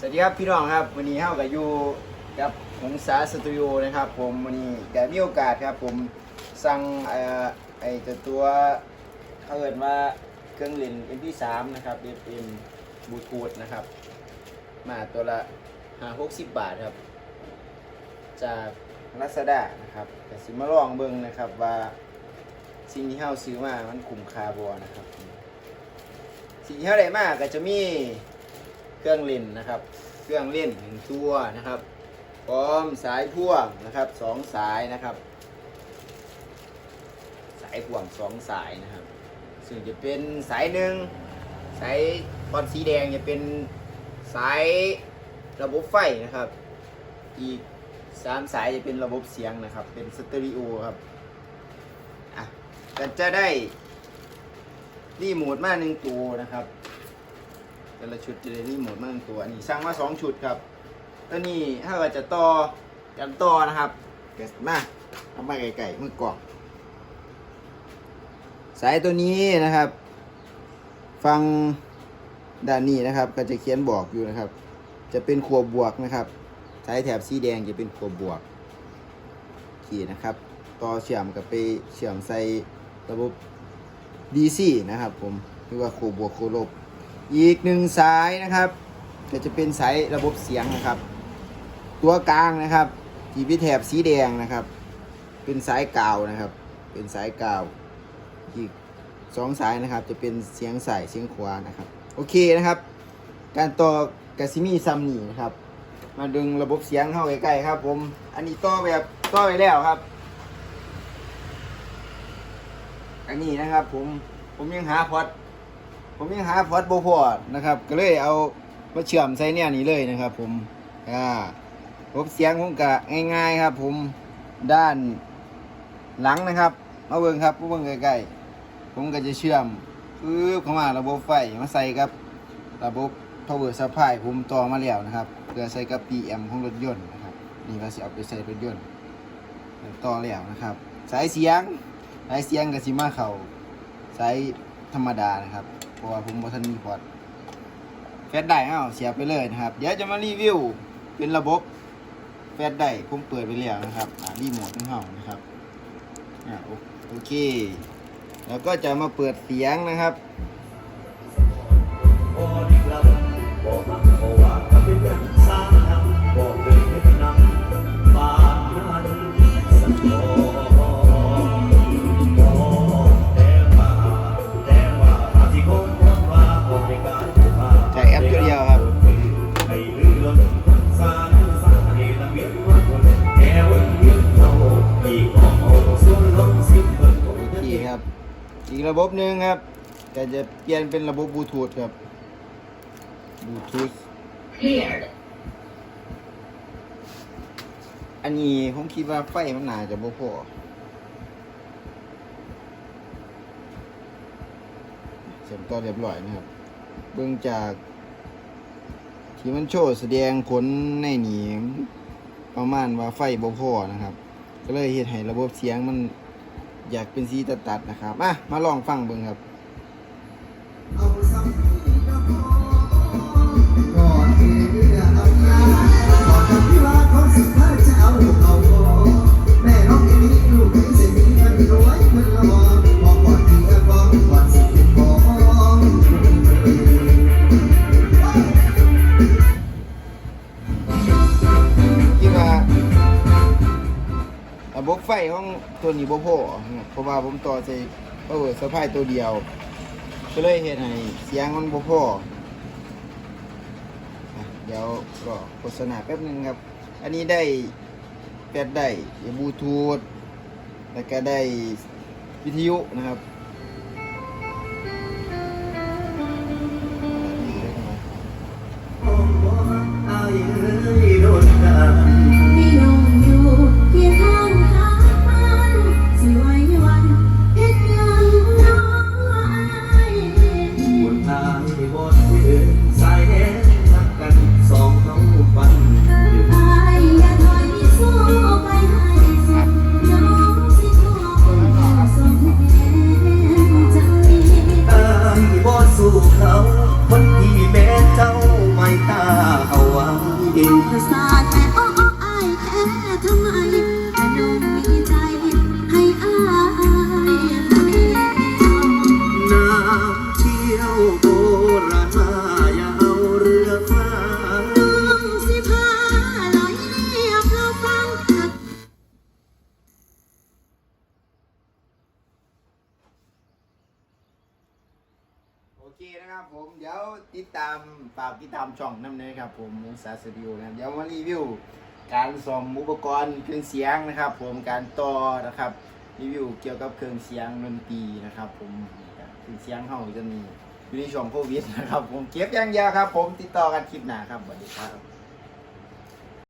สวัสดีครับพี่น้องครับวันนี้เฮากับอยู่กับหงสาสตูดิโอนะครับ ผมวันนี้แกมีโอกาสครับ ผมสั่งเอ่อไอ้ตัวตัวเขาเอิ้นว่าเครื่องเล่น MP3 นะครับ FM บลูทูธนะครับ มาตัวละ5 60บบาทครับ จากลาซาด้านะครับแต่สิมาลองเบิ่งนะครับว่าสิ่งที่เฮาซื้อมามันคุ้มค่าบ่นะครับสิ่งที่เฮาได้มาก็จะมี เครื่องเล่นนะครับ เครื่องเล่นหนึ่งตัวนะครับ พร้อมสายพ่วงนะครับสองสายนะครับ สายพ่วงสองสายนะครับ ซึ่งจะเป็นสายหนึ่งสายบอลสีแดงจะเป็นสายระบบไฟนะครับ อีกสามสายจะเป็นระบบเสียงนะครับ เป็นสเตอริโอครับอะก็จะได้รีโมทมาหนึ่งตัวนะครับ แต่ละชุดจะได้รีโมทมาหนึ่งตัวอันนี้สร้างมาสองชุดครับตัวนี้ถ้าเราจะต่อกันต่อนะครับเกิดมาเอามาไก่ๆมือกล่องสายตัวนี้นะครับ ฟังด้านนี้นะครับ ก็จะเขียนบอกอยู่นะครับ จะเป็นขัวบวกนะครับสายแถบสีแดงจะเป็นขัวบวกขีดนะครับ ต่อเชื่อมกับไปเชื่อมใส่ระบบ DC นะครับ ผมหรือว่าขัวบวกขัวลบ อีกหนึ่งสายนะครับก็จะเป็นสายระบบเสียงนะครับ ตัวกลางนะครับที่พิแถบสีแดงนะครับ เป็นสายกาวนะครับ เป็นสายกาวอีกสองสายนะครับ จะเป็นเสียงใส่เสียงขวานะครับ โอเคนะครับ การต่อกาซิมีซัมนี่นะครับ มาดึงระบบเสียงเข้าใกล้ๆครับ ผมอันนี้ต่อแบบต่อไปแล้วครับ อันนี้นะครับ ผมผมยังหาพอด ผมยังหาพอดโบพอดนะครับ ก็เลยเอามาเชื่อมใส่เนี่ยนี้เลยนะครับ ผมอ่าผมเสียงผมกะง่ายๆครับ ผมด้านหลังนะครับมาเบิ่งครับมาเบิ่งใกล้ๆผมก็จะเชื่อมปึ๊บเข้ามาระบบไฟมาใส่กับ ระบบ power supply ผมต่อมาแล้วนะครับเพื่อใส่กับ PM ของรถยนต์นะครับนี่ก็สิเอาไปใส่รถยนต์ต่อแล้วนะครับ สายเสียงสายเสียงก็สิมาเข้าสายธรรมดานะครับ เพราะว่าผมบ่ทันมีพอร์ตแฟลชได้เอ้าเสียบไปเลยนะครับ เดี๋ยวจะมารีวิวเป็นระบบแฟลชได้ผมเปิดไปแล้วนะครับอ่ารีโมทของเฮานะครับอ่าโอเค แล้วก็จะมาเปิดเสียงนะครับ อีกระบบหนึ่งครับก็จะเปลี่ยนเป็นระบบบลูทูธครับบลูทูธ Cleared. อันนี้ผมคิดว่าไฟมันน่าจะบ่พอเสร็จต่อเรียบร้อยนะครับ เบื้องจากที่มันโชว์แสดงผลในนี้ประมาณว่าไฟบ่พอนะครับ ก็เลยเฮ็ดให้ระบบเสียงมัน อยากเป็นสีตัดๆนะครับมามาลองฟังเบิ่งครับ ของตัวนี้บ่พอเพราะว่าผมต่อใส่ power supply ตัวเดียว ก็เลยเห็นให้เสียงมันบ่พอเดี๋ยวก็โฆษณาแป๊บนึงครับ อันนี้ได้แปดได้บลูทูธแล้วก็ได้วิทยุนะครับ อเคนะครับผมเดี๋ยวติดตามฝากติดตามช่องน้ำเนยครับผมมูซาสตูดิโอนะครับเดี๋ยวมารีวิว การซ่อมอุปกรณ์เครื่องเสียงนะครับ ผมการต่อนะครับรีวิวเกี่ยวกับเครื่องเสียงดนตรีนะครับ ผมเครื่องเสียงเฮาจะมีอยู่ในช่วงโควิดนะครับ ผมเก็บอย่างเดียวครับ ผมติดต่อกันคลิปหน้าครับสวัสดีครับ